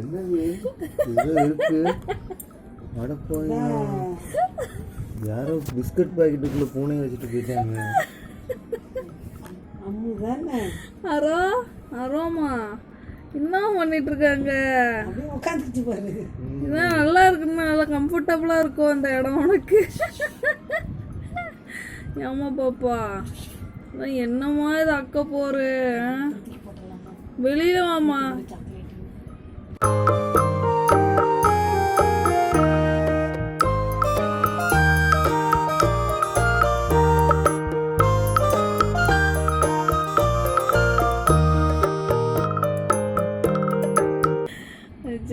என்னது? ஏதோ இருக்கு. அட போய் யாரோ பிஸ்கட் பாக்கெட்டுக்குள்ள பூனை வச்சுட்டு போயிட்டாங்க. அம்மு தானே? அரோ அரோமா என்ன பண்ணிட்டு இருக்காங்க அப்படியே உட்காந்துட்டு பாரு. இதான் நல்லா இருக்குன்னு நல்லா கம்ஃபர்டபுளா இருக்கும் அந்த இடம் உனக்கு. ஏமா பாப்பா அதான் என்னம்மா இது அக்க போரு? வெளியில வாமா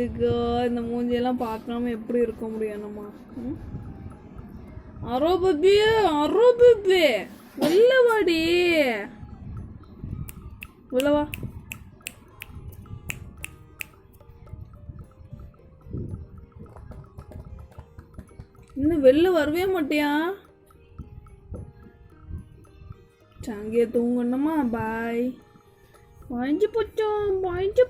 வச்சுக்கோ இந்த மூஞ்சியெல்லாம் பார்க்காம எப்படி இருக்க முடியும் நம்ம? ம்? அரோ உள்ளவாடி உள்ளவா இன்னும் வெளில வரவே மாட்டியா? அங்கேயே தூங்கணுமா? பாய் வாங்கி போச்சோம் வாங்கி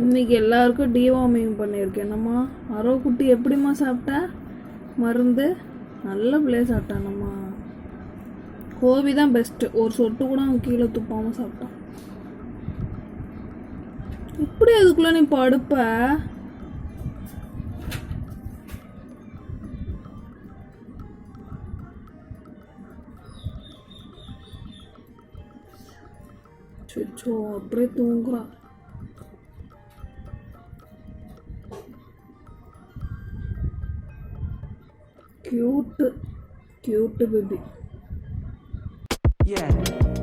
இன்னைக்கு எல்லாருக்கும் டிவார்மிங் பண்ணியிருக்கேன். என்னம்மா அரோ குட்டி எப்படிம்மா சாப்பிட்டா? மருந்து? நல்ல பிள்ளைய சாப்பிட்டானம்மா. கோபி தான் பெஸ்ட்டு ஒரு சொட்டு கூட அவன் கீழே துப்பாமல் சாப்பிட்டான். இப்படி அதுக்குள்ளே நீ படுப்ப? சுச்சோ அப்படியே தூங்குறான். Cute cute baby yeah.